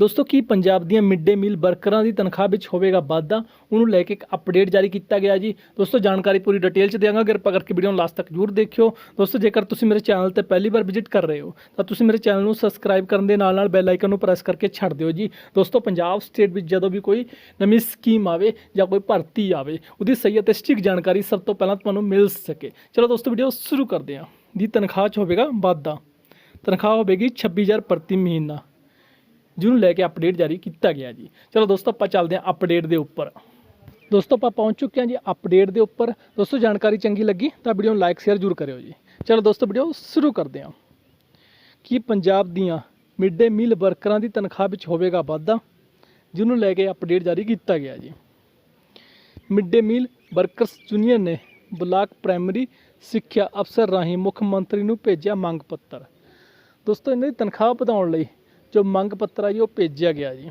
ਦੋਸਤੋ, ਕੀ ਪੰਜਾਬ ਦੀਆਂ mid day ਮੀਲ ਵਰਕਰਾਂ ਦੀ ਤਨਖਾਹ ਵਿੱਚ ਹੋਵੇਗਾ ਵਾਧਾ? ਉਹਨੂੰ ਲੈ ਕੇ ਇੱਕ ਅਪਡੇਟ ਜਾਰੀ ਕੀਤਾ ਗਿਆ ਜੀ। ਦੋਸਤੋ, ਜਾਣਕਾਰੀ ਪੂਰੀ ਡਿਟੇਲ ਚ ਦਿਆਂਗਾ। ਕਿਰਪਾ ਕਰਕੇ ਵੀਡੀਓ ਨੂੰ ਲਾਸਟ ਤੱਕ ਜ਼ਰੂਰ ਦੇਖਿਓ। ਦੋਸਤੋ, ਜੇਕਰ ਤੁਸੀਂ ਮੇਰੇ ਚੈਨਲ ਤੇ ਪਹਿਲੀ ਵਾਰ ਵਿਜ਼ਿਟ ਕਰ ਰਹੇ ਹੋ, ਤਾਂ ਤੁਸੀਂ ਮੇਰੇ ਚੈਨਲ ਨੂੰ ਸਬਸਕ੍ਰਾਈਬ ਕਰਨ ਦੇ ਨਾਲ ਨਾਲ ਬੈਲ ਆਈਕਨ ਨੂੰ ਪ੍ਰੈਸ ਕਰਕੇ ਛੱਡ ਦਿਓ ਜੀ। ਦੋਸਤੋ, ਪੰਜਾਬ ਸਟੇਟ ਵਿੱਚ ਜਦੋਂ ਵੀ ਕੋਈ ਨਵੀਂ ਸਕੀਮ ਆਵੇ ਜਾਂ ਕੋਈ ਭਰਤੀ ਆਵੇ, ਉਹਦੀ ਸਹੀ ਅਤੇ ਸਟਿਕ ਜਾਣਕਾਰੀ ਸਭ ਤੋਂ ਪਹਿਲਾਂ ਤੁਹਾਨੂੰ ਮਿਲ ਸਕੇ। ਚਲੋ ਦੋਸਤੋ ਵੀਡੀਓ ਸ਼ੁਰੂ ਕਰਦੇ ਹਾਂ। ਦੀ ਤਨਖਾਹ 'ਚ ਹੋਵੇਗਾ ਵਾਧਾ। ਤਨਖਾਹ ਹੋਵੇਗੀ 26000 ਪ੍ਰਤੀ ਮਹੀਨਾ। ਜਿਹਨੂੰ ਲੈ ਕੇ ਅਪਡੇਟ ਜਾਰੀ ਕੀਤਾ ਗਿਆ ਜੀ। ਚਲੋ ਦੋਸਤੋ, ਆਪਾਂ ਚੱਲਦੇ ਹਾਂ ਅਪਡੇਟ ਦੇ ਉੱਪਰ। ਦੋਸਤੋ, ਆਪਾਂ ਪਹੁੰਚ ਚੁੱਕੇ ਹਾਂ ਜੀ ਅਪਡੇਟ ਦੇ ਉੱਪਰ। ਦੋਸਤੋ, ਜਾਣਕਾਰੀ ਚੰਗੀ ਲੱਗੀ ਤਾਂ ਵੀਡੀਓ ਨੂੰ ਲਾਈਕ ਸ਼ੇਅਰ ਜ਼ਰੂਰ ਕਰਿਓ ਜੀ। ਚਲੋ ਦੋਸਤੋ ਵੀਡੀਓ ਸ਼ੁਰੂ ਕਰਦੇ ਹਾਂ। ਕੀ ਪੰਜਾਬ ਦੀਆਂ ਮਿਡ ਡੇ ਮੀਲ ਵਰਕਰਾਂ ਦੀ ਤਨਖਾਹ ਵਿੱਚ ਹੋਵੇਗਾ ਵਾਧਾ? ਜਿਹਨੂੰ ਲੈ ਕੇ ਅਪਡੇਟ ਜਾਰੀ ਕੀਤਾ ਗਿਆ ਜੀ। Mid day meal workers union ਨੇ ਬਲਾਕ ਪ੍ਰਾਇਮਰੀ ਸਿੱਖਿਆ ਅਫਸਰ ਰਾਹੀਂ ਮੁੱਖ ਮੰਤਰੀ ਨੂੰ ਭੇਜਿਆ ਮੰਗ ਪੱਤਰ। ਦੋਸਤੋ, ਇਹਨਾਂ ਦੀ ਤਨਖਾਹ ਵਧਾਉਣ ਲਈ ਜੋ ਮੰਗ ਪੱਤਰ ਆ ਜੀ ਉਹ ਭੇਜਿਆ ਗਿਆ ਜੀ।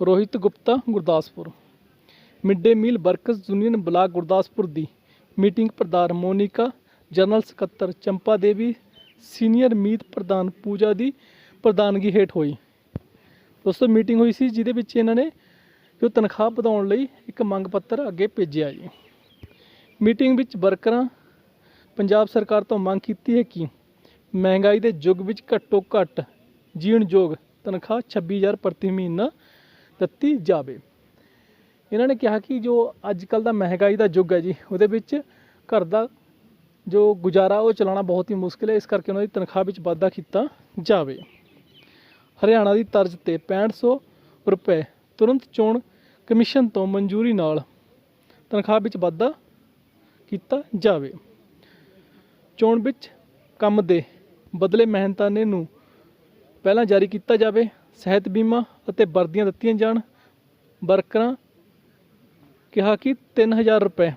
Rohit Gupta, Gurdaspur. Mid day meal workers union block Gurdaspur ਦੀ ਮੀਟਿੰਗ ਪ੍ਰਧਾਨ ਮੋਨਿਕਾ, ਜਨਰਲ ਸਕੱਤਰ ਚੰਪਾ ਦੇਵੀ, ਸੀਨੀਅਰ ਮੀਤ ਪ੍ਰਧਾਨ ਪੂਜਾ ਦੀ ਪ੍ਰਧਾਨਗੀ ਹੇਠ ਹੋਈ। ਦੋਸਤੋ, ਮੀਟਿੰਗ ਹੋਈ ਸੀ ਜਿਹਦੇ ਵਿੱਚ ਇਹਨਾਂ ਨੇ ਜੋ ਤਨਖਾਹ ਵਧਾਉਣ ਲਈ ਇੱਕ ਮੰਗ ਪੱਤਰ ਅੱਗੇ ਭੇਜਿਆ ਜੀ। ਮੀਟਿੰਗ ਵਿੱਚ ਵਰਕਰਾਂ ਪੰਜਾਬ ਸਰਕਾਰ ਤੋਂ ਮੰਗ ਕੀਤੀ ਹੈ ਕਿ ਮਹਿੰਗਾਈ ਦੇ ਯੁੱਗ ਵਿੱਚ ਘੱਟੋ ਘੱਟ ਜੀਣਯੋਗ ਤਨਖਾਹ 26000 ਪ੍ਰਤੀ ਮਹੀਨਾ ਦਿੱਤੀ ਜਾਵੇ। ਇਹਨਾਂ ਨੇ ਕਿਹਾ ਕਿ ਜੋ ਅੱਜ ਕੱਲ ਦਾ ਮਹਿੰਗਾਈ ਦਾ ਯੁੱਗ ਹੈ ਜੀ, ਉਹਦੇ ਵਿੱਚ ਘਰ ਦਾ ਜੋ ਗੁਜ਼ਾਰਾ, ਉਹ ਚਲਾਉਣਾ ਬਹੁਤ ਹੀ ਮੁਸ਼ਕਿਲ ਹੈ। ਇਸ ਕਰਕੇ ਉਹਨਾਂ ਦੀ ਤਨਖਾਹ ਵਿੱਚ ਵਾਧਾ ਕੀਤਾ ਜਾਵੇ। ਹਰਿਆਣਾ ਦੀ ਤਰਜ਼ ਤੇ 6500 ਰੁਪਏ ਤੁਰੰਤ ਚੋਣ ਕਮਿਸ਼ਨ ਤੋਂ ਮਨਜ਼ੂਰੀ ਨਾਲ ਤਨਖਾਹ ਵਿੱਚ ਵਾਧਾ ਕੀਤਾ ਜਾਵੇ। ਚੋਣ ਵਿੱਚ ਕੰਮ ਦੇ ਬਦਲੇ ਮਿਹਨਤਾਨੇ ਨੂੰ ਪਹਿਲਾਂ ਜਾਰੀ ਕੀਤਾ ਜਾਵੇ, ਸਿਹਤ ਬੀਮਾ ਅਤੇ ਵਰਦੀਆਂ ਦਿੱਤੀਆਂ ਜਾਣ। ਵਰਕਰਾਂ ਕਿਹਾ ਕਿ 3000 ਰੁਪਏ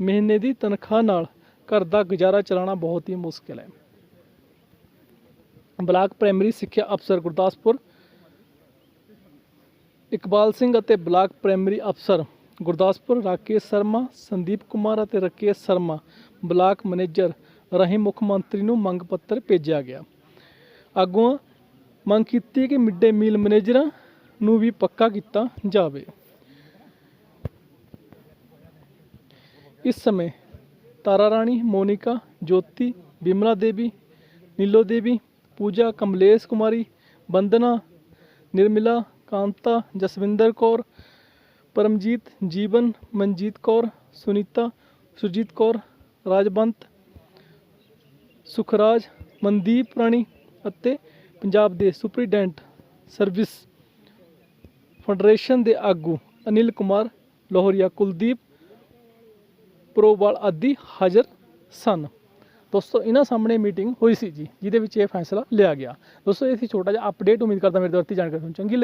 ਮਹੀਨੇ ਦੀ ਤਨਖਾਹ ਨਾਲ ਘਰ ਦਾ ਗੁਜ਼ਾਰਾ ਚਲਾਉਣਾ ਬਹੁਤ ਹੀ ਮੁਸ਼ਕਿਲ ਹੈ। ਬਲਾਕ ਪ੍ਰਾਇਮਰੀ ਸਿੱਖਿਆ ਅਫਸਰ ਗੁਰਦਾਸਪੁਰ, ਇਕਬਾਲ ਸਿੰਘ ਅਤੇ ਬਲਾਕ ਪ੍ਰਾਇਮਰੀ ਅਫਸਰ ਗੁਰਦਾਸਪੁਰ, ਰਾਕੇਸ਼ ਸ਼ਰਮਾ, ਸੰਦੀਪ ਕੁਮਾਰ ਅਤੇ ਰਾਕੇਸ਼ ਸ਼ਰਮਾ, ਬਲਾਕ ਮੈਨੇਜਰ ਰਾਹੀਂ ਮੁੱਖ ਮੰਤਰੀ ਨੂੰ ਮੰਗ ਪੱਤਰ ਭੇਜਿਆ ਗਿਆ। ਆਗੂਆਂ ਮੰਗ ਕੀਤੀ ਕਿ ਮਿਡ ਡੇ ਮੀਲ ਮੈਨੇਜਰਾਂ ਨੂੰ ਵੀ ਪੱਕਾ ਕੀਤਾ ਜਾਵੇ। ਇਸ ਸਮੇਂ ਤਾਰਾ ਰਾਣੀ, ਮੋਨਿਕਾ, ਜੋਤੀ, ਬਿਮਲਾ ਦੇਵੀ, ਨੀਲੋ ਦੇਵੀ, ਪੂਜਾ, ਕਮਲੇਸ਼ ਕੁਮਾਰੀ, ਬੰਦਨਾ, ਨਿਰਮਲਾ, ਕਾਂਤਾ, ਜਸਵਿੰਦਰ ਕੌਰ, ਪਰਮਜੀਤ, ਜੀਵਨ, ਮਨਜੀਤ ਕੌਰ, ਸੁਨੀਤਾ, ਸੁਰਜੀਤ ਕੌਰ ਰਾਜਬੰਤ ਸੁਖਰਾਜ, ਮਨਦੀਪ ਰਾਣੀ ਅਤੇ ਪੰਜਾਬ ਦੇ ਸੁਪਰੀਡੈਂਟ ਸਰਵਿਸ ਫੈਡਰੇਸ਼ਨ ਦੇ ਆਗੂ ਅਨਿਲ ਕੁਮਾਰ ਲੋਹਰੀਆ, ਕੁਲਦੀਪ ਪ੍ਰੋਵਾਲ ਆਦਿ ਹਾਜ਼ਰ ਸਨ। ਦੋਸਤੋ, ਇਹਨਾਂ ਸਾਹਮਣੇ ਮੀਟਿੰਗ ਹੋਈ ਸੀ ਜੀ, ਜਿਹਦੇ ਵਿੱਚ ਇਹ ਫੈਸਲਾ ਲਿਆ ਗਿਆ। ਦੋਸਤੋ ਇਹ ਸੀ ਛੋਟਾ ਜਿਹਾ ਅਪਡੇਟ ਉਮੀਦ ਕਰਦਾ ਮੇਰੇ ਦੁਆਰਾ ਜਾਣਕਾਰੀ ਤੁਹਾਨੂੰ ਚੰਗੀ ਲੱਗੀ